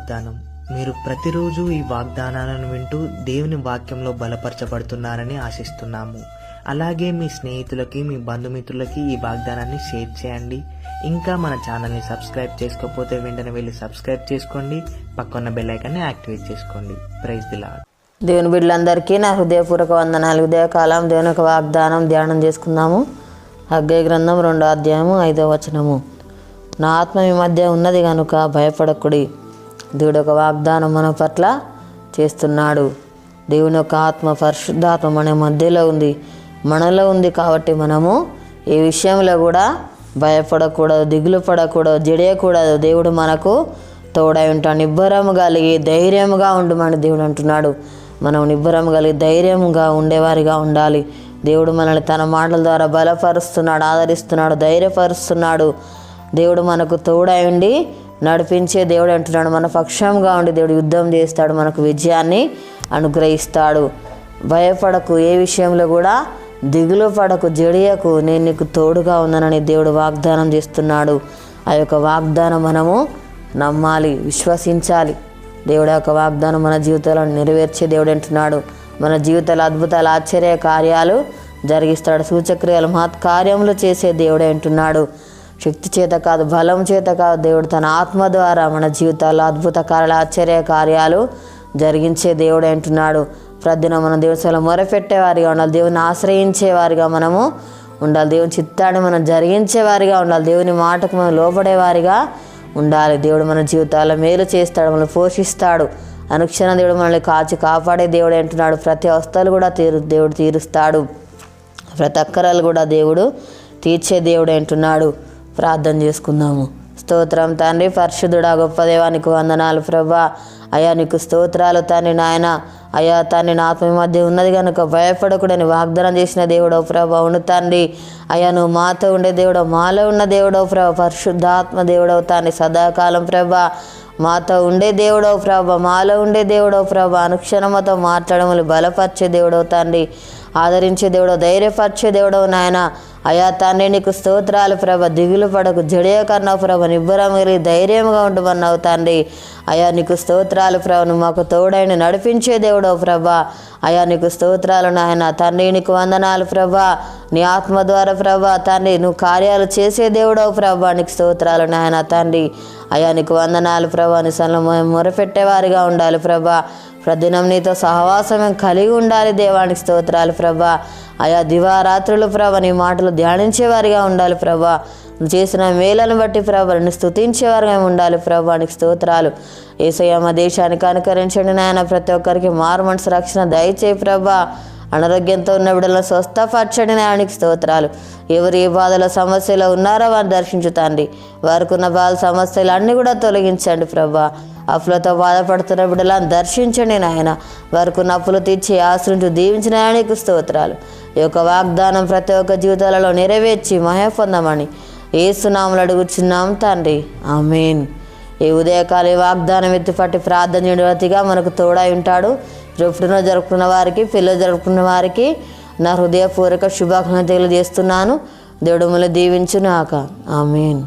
వాగ్దానం. మీరు ప్రతిరోజు ఈ వాగ్దానాలను వింటూ దేవుని వాక్యంలో బలపరచబడుతున్నారని ఆశిస్తున్నాము. అలాగే మీ స్నేహితులకి మీ బంధుమిత్రులకి ఈ వాగ్దానాన్ని షేర్ చేయండి. ఇంకా మన ఛానల్ని సబ్స్క్రైబ్ చేసుకోకపోతే వెంటనే వెళ్ళి సబ్స్క్రైబ్ చేసుకోండి. పక్కన్న బెల్లైకాన్ని యాక్టివేట్ చేసుకోండి. ప్రైజ్ ది దేవుని బిడ్డలందరికీ నా హృదయపూర్వక వందనాలు. ఉదయకాలం దేవుని యొక్క వాగ్దానం ధ్యానం చేసుకుందాము. అగ్గయ గ్రంథం రెండో అధ్యాయము ఐదో వచనము. నా ఆత్మ మీ మధ్య ఉన్నది కనుక భయపడకుడి. దేవుడు ఒక వాగ్దానం మన పట్ల చేస్తున్నాడు. దేవుని యొక్క ఆత్మ పరిశుద్ధాత్మ మన మధ్యలో ఉంది. మనలో ఉంది కాబట్టి మనము ఏ విషయంలో కూడా భయపడకూడదు దిగులు పడకూడదు జడియకూడదు. దేవుడు మనకు తోడై ఉంటాడు. నిబ్బరము కలిగి ధైర్యంగా ఉండమని దేవుడు అంటున్నాడు. మనం నిబ్బరం కలిగి ధైర్యంగా ఉండేవారిగా ఉండాలి. దేవుడు మనల్ని తన మాటల ద్వారా బలపరుస్తున్నాడు ఆదరిస్తున్నాడు ధైర్యపరుస్తున్నాడు. దేవుడు మనకు తోడై ఉండి నడిపించే దేవుడు అంటున్నాడు. మన పక్షంగా ఉండి దేవుడు యుద్ధం చేస్తాడు. మనకు విజయాన్ని అనుగ్రహిస్తాడు. భయపడకు. ఏ విషయంలో కూడా దిగులు పడకు. జడియకు. నేను నీకు తోడుగా ఉన్నానని దేవుడు వాగ్దానం చేస్తున్నాడు. ఆ యొక్క వాగ్దానం మనము నమ్మాలి విశ్వసించాలి. దేవుడు యొక్క వాగ్దానం మన జీవితాలను నెరవేర్చే దేవుడు అంటున్నాడు. మన జీవితాల అద్భుతాల ఆశ్చర్య కార్యాలు జరిగిస్తాడు. సూచక్రియలు మహత్ కార్యములు చేసే దేవుడే అంటున్నాడు. శక్తి చేత కాదు బలం చేత కాదు దేవుడు తన ఆత్మ ద్వారా మన జీవితాల్లో అద్భుత కార్యాలు ఆశ్చర్య కార్యాలు జరిగించే దేవుడు అంటున్నాడు. ప్రతిదిన మన దేవుని మొరపెట్టేవారిగా ఉండాలి. దేవుని ఆశ్రయించేవారిగా మనము ఉండాలి. దేవుని చిత్తాన్ని మనం జరిగించేవారిగా ఉండాలి. దేవుని మాటకు మనం లోపడేవారిగా ఉండాలి. దేవుడు మన జీవితాల్లో మేలు చేస్తాడు మనల్ని పోషిస్తాడు. అనుక్షణ దేవుడు మనల్ని కాచి కాపాడే దేవుడు అంటున్నాడు. ప్రతి అవస్థలు కూడా తీరు దేవుడు తీరుస్తాడు. ప్రతి అక్కరాలు కూడా దేవుడు తీర్చే దేవుడు అంటున్నాడు. ప్రార్థన చేసుకుందాము స్తోత్రం తండ్రి పరిశుద్ధుడా గొప్ప దేవానికి వందనాలు ప్రభా. అయా నీకు స్తోత్రాలు తండ్రి నాయన. అయ్యా తండ్రి నా ఆత్మ మధ్య ఉన్నది కనుక భయపడకూడని వాగ్దానం చేసిన దేవుడో ప్రభా ఉండు తండ్రి. అయ్యా నువ్వు మాతో ఉండే దేవుడో మాలో ఉన్న దేవుడో ప్రభా పరిశుద్ధాత్మ దేవుడవు తండ్రి సదాకాలం ప్రభా. మాతో ఉండే దేవుడో ప్రభ మాలో ఉండే దేవుడో ప్రభ అనుక్షణమతో మాట్లాడములు బలపరిచే దేవుడో తండ్రి. ఆదరించే దేవుడో ధైర్యపరిచే దేవుడో నాయన. అయా తండ్రి నీకు స్తోత్రాలు ప్రభ. దిగులు పడకు జడియకన్నావు ప్రభ. నిబ్బరమిరి ధైర్యంగా ఉండమన్నావు తండ్రి. అయా నీకు స్తోత్రాలు ప్రభ. నువ్వు మాకు తోడైన నడిపించే దేవుడో ప్రభ. అయా నీకు స్తోత్రాలు నాయన. తండ్రి నీకు వందనాలు ప్రభా. నీ ఆత్మ ద్వారా ప్రభా తండ్రి నువ్వు కార్యాలు చేసే దేవుడవు ప్రభా. నీకు స్తోత్రాలు నాయన తండ్రి. అయా నీకు వందనాలు ప్రభా. నీ సన్నిలో మొరపెట్టేవారిగా ఉండాలి ప్రభా. ప్రతిదినం నీతో సహవాసం కలిగి ఉండాలి దేవానికి స్తోత్రాలు ప్రభా. ఆయా దివారాత్రులు ప్రభ నీ మాటలు ధ్యానించేవారిగా ఉండాలి ప్రభా. చేసిన మేలను బట్టి ప్రభా స్థుతించేవారుగా ఉండాలి ప్రభానికి స్తోత్రాలు. ఏసయ్య మా దేశానికి అనుకరించండి నాయన. ప్రతి ఒక్కరికి మారు మనసు రక్షణ దయచేయి ప్రభా. అనారోగ్యంతో ఉన్న బిడ్డలను స్వస్థపరచండి నాయనికి స్తోత్రాలు. ఎవరు ఏ బాధల సమస్యలో ఉన్నారో వారిని దర్శించుతాండి వారికి ఉన్న బాధ సమస్యలు అన్నీ కూడా తొలగించండి ప్రభా. అప్పులతో బాధపడుతున్న బిడ్డలను దర్శించండి నాయన. వారికి ఉన్న అప్పులు తీర్చి ఆశ్రయించు దీవించిన ఆయనకు స్తోత్రాలు. ఈ యొక్క వాగ్దానం ప్రతి ఒక్క జీవితాలలో నెరవేర్చి మహ పొందమని ఏసునాములు అడుగుచున్నాం తండ్రి. ఆమెన్. ఈ ఉదయకాలి వాగ్దానం ఎత్తుపట్టి ప్రార్థన చేయడవతిగా మనకు తోడై ఉంటాడు. పుట్టినరోజు జరుపుకున్న వారికి పిల్లలు జరుపుకున్న వారికి నా హృదయపూర్వక శుభాకాంక్షలు తెలియజేస్తున్నాను. దేవుడు మిమ్మల్ని దీవించునాక ఆమెన్.